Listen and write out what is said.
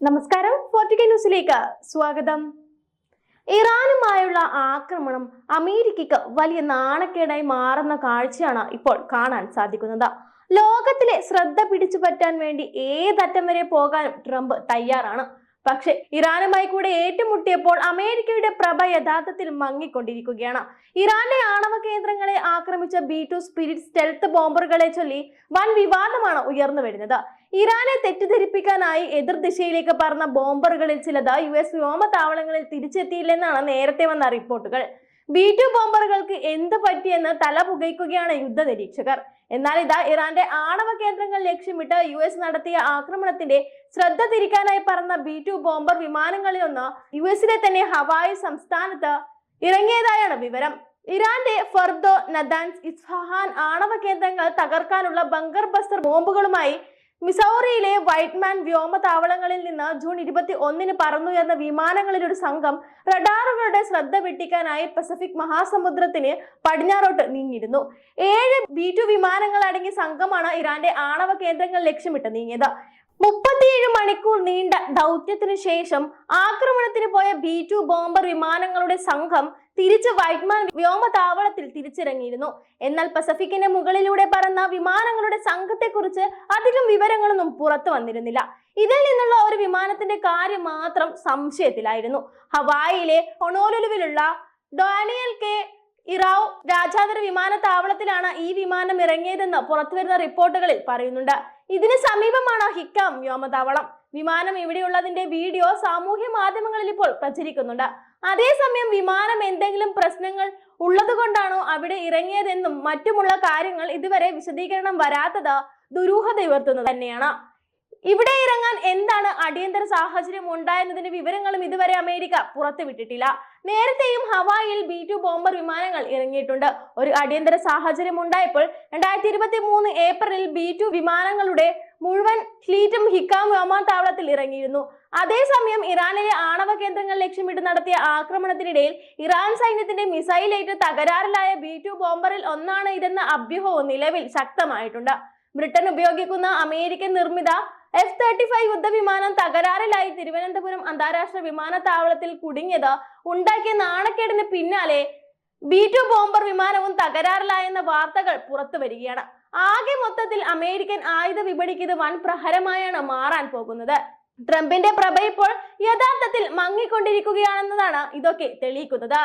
നമസ്കാരം. ഫോർട്ടിക്ക ന്യൂസിലേക്ക് സ്വാഗതം. ഇറാനുമായുള്ള ആക്രമണം അമേരിക്കക്ക് വലിയ നാണക്കേടായി മാറുന്ന കാഴ്ചയാണ് ഇപ്പോൾ കാണാൻ സാധിക്കുന്നത്. ലോകത്തിലെ ശ്രദ്ധ പിടിച്ചു പറ്റാൻ വേണ്ടി ഏതറ്റം വരെ പോകാനും ട്രംപ് തയ്യാറാണ്. പക്ഷെ ഇറാനുമായി കൂടെ ഏറ്റുമുട്ടിയപ്പോൾ അമേരിക്കയുടെ പ്രഭ യഥാർത്ഥത്തിൽ മങ്ങിക്കൊണ്ടിരിക്കുകയാണ്. ഇറാന്റെ ആണവ കേന്ദ്രങ്ങളെ ആക്രമിച്ച ബി ടു സ്പിരിറ്റ് സ്റ്റെൽത്ത് ബോംബറുകളെ ചൊല്ലി വൻ വിവാദമാണ് ഉയർന്നു വരുന്നത്. ഇറാനെ തെറ്റിദ്ധരിപ്പിക്കാനായി എതിർദിശയിലേക്ക് പറന്ന ബോംബറുകളിൽ ചിലത് യു എസ് വ്യോമതാവളങ്ങളിൽ തിരിച്ചെത്തിയില്ലെന്നാണ് നേരത്തെ വന്ന റിപ്പോർട്ടുകൾ. ബി ടു ബോംബറുകൾക്ക് എന്ത് പറ്റിയെന്ന് തല പുകയ്ക്കുകയാണ് യുദ്ധ നിരീക്ഷകർ. എന്നാൽ ഇതാ ഇറാന്റെ ആണവ കേന്ദ്രങ്ങൾ ലക്ഷ്യമിട്ട് യു എസ് നടത്തിയ ആക്രമണത്തിന്റെ ശ്രദ്ധ തിരിക്കാനായി പറന്ന ബി ടു ബോംബർ വിമാനങ്ങളിലൊന്ന് യു എസിലെ തന്നെ ഹവായ് സംസ്ഥാനത്ത് ഇറങ്ങിയതായാണ് വിവരം. ഇറാന്റെ ഫർദോ നദാൻസ് ഇസ്ഫഹാൻ ആണവ കേന്ദ്രങ്ങൾ തകർക്കാനുള്ള ബങ്കർ ബസ്റ്റർ ബോംബുകളുമായി മിസൗറിയിലെ വൈറ്റ്മാൻ വ്യോമതാവളങ്ങളിൽ നിന്ന് ജൂൺ ഇരുപത്തി ഒന്നിന് പറന്നുയർന്ന വിമാനങ്ങളിൽ ഒരു സംഘം റഡാറുകളുടെ ശ്രദ്ധ വെട്ടിക്കാനായി പസഫിക് മഹാസമുദ്രത്തിന് പടിഞ്ഞാറോട്ട് നീങ്ങിയിരുന്നു. ഏഴ് ബി ടു വിമാനങ്ങൾ അടങ്ങിയ സംഘമാണ് ഇറാന്റെ ആണവ കേന്ദ്രങ്ങൾ ലക്ഷ്യമിട്ട് നീങ്ങിയത്. മുപ്പത്തിയേഴ് മണിക്കൂർ നീണ്ട ദൗത്യത്തിനു ശേഷം ആക്രമണത്തിന് പോയ ബി ടു ബോംബർ വിമാനങ്ങളുടെ സംഘം തിരിച്ച് വൈറ്റ്മാൻ വ്യോമതാവളത്തിൽ തിരിച്ചിറങ്ങിയിരുന്നു. എന്നാൽ പസഫിക്കിന്റെ മുകളിലൂടെ പറന്ന വിമാനങ്ങളുടെ സംഘത്തെക്കുറിച്ച് അധികം വിവരങ്ങളൊന്നും പുറത്തു വന്നിരുന്നില്ല. ഇതിൽ നിന്നുള്ള ഒരു വിമാനത്തിന്റെ കാര്യം മാത്രം സംശയത്തിലായിരുന്നു. ഹവായിലെ ഹൊണോലുലുവിലുള്ള ഡാനിയൽ കെ. ഇറാവ് രാജാതര വിമാനത്താവളത്തിലാണ് ഈ വിമാനം ഇറങ്ങിയതെന്ന് പുറത്തുവരുന്ന റിപ്പോർട്ടുകളിൽ പറയുന്നുണ്ട്. ഇതിന് സമീപമാണ് ഹിക്കാം വ്യോമതാവളം. വിമാനം ഇവിടെയുള്ളതിന്റെ വീഡിയോ സാമൂഹ്യ മാധ്യമങ്ങളിൽ ഇപ്പോൾ പ്രചരിക്കുന്നുണ്ട്. അതേസമയം വിമാനം എന്തെങ്കിലും പ്രശ്നങ്ങൾ ഉള്ളതുകൊണ്ടാണോ അവിടെ ഇറങ്ങിയതെന്നും മറ്റുമുള്ള കാര്യങ്ങൾ ഇതുവരെ വിശദീകരണം വരാത്തത് ദുരൂഹത ഉയർത്തുന്നത് തന്നെയാണ്. ഇവിടെ ഇറങ്ങാൻ എന്താണ് അടിയന്തര സാഹചര്യം ഉണ്ടായെന്നതിന്റെ വിവരങ്ങളും ഇതുവരെ അമേരിക്ക പുറത്തുവിട്ടിട്ടില്ല നേരത്തെയും ഹവായിൽ ബി ടു ബോംബർ വിമാനങ്ങൾ ഇറങ്ങിയിട്ടുണ്ട്. ഒരു അടിയന്തര സാഹചര്യം ഉണ്ടായപ്പോൾ രണ്ടായിരത്തി ഇരുപത്തി മൂന്ന് ഏപ്രിലിൽ ബി ടു വിമാനങ്ങളുടെ മുഴുവൻ ഫ്ലീറ്റും ഹിക്കാം വ്യോമതാവളത്തിൽ ഇറങ്ങിയിരുന്നു. അതേസമയം ഇറാനിലെ ആണവ കേന്ദ്രങ്ങൾ ലക്ഷ്യമിട്ട് നടത്തിയ ആക്രമണത്തിനിടയിൽ ഇറാൻ സൈന്യത്തിന്റെ മിസൈലേറ്റ് തകരാറിലായ ബി ടു ബോംബറിൽ ഒന്നാണ് ഇതെന്ന അഭ്യൂഹവും നിലവിൽ ശക്തമായിട്ടുണ്ട്. ബ്രിട്ടൻ ഉപയോഗിക്കുന്ന അമേരിക്കൻ നിർമ്മിത എഫ് തേർട്ടി ഫൈവ് യുദ്ധവിമാനം തകരാറിലായി തിരുവനന്തപുരം അന്താരാഷ്ട്ര വിമാനത്താവളത്തിൽ കുടുങ്ങിയത് ഉണ്ടാക്കിയ നാണക്കേടിന് പിന്നാലെ ബി ടു ബോംബർ വിമാനവും തകരാറിലായെന്ന വാർത്തകൾ പുറത്തു വരികയാണ്. ആകെ മൊത്തത്തിൽ അമേരിക്കൻ ആയുധ വിപണിക്ക് ഇത് വൻ പ്രഹരമായാണ് മാറാൻ പോകുന്നത്. ട്രംപിന്റെ പ്രഭ ഇപ്പോൾ യഥാർത്ഥത്തിൽ മങ്ങിക്കൊണ്ടിരിക്കുകയാണെന്നതാണ് ഇതൊക്കെ തെളിയിക്കുന്നത്.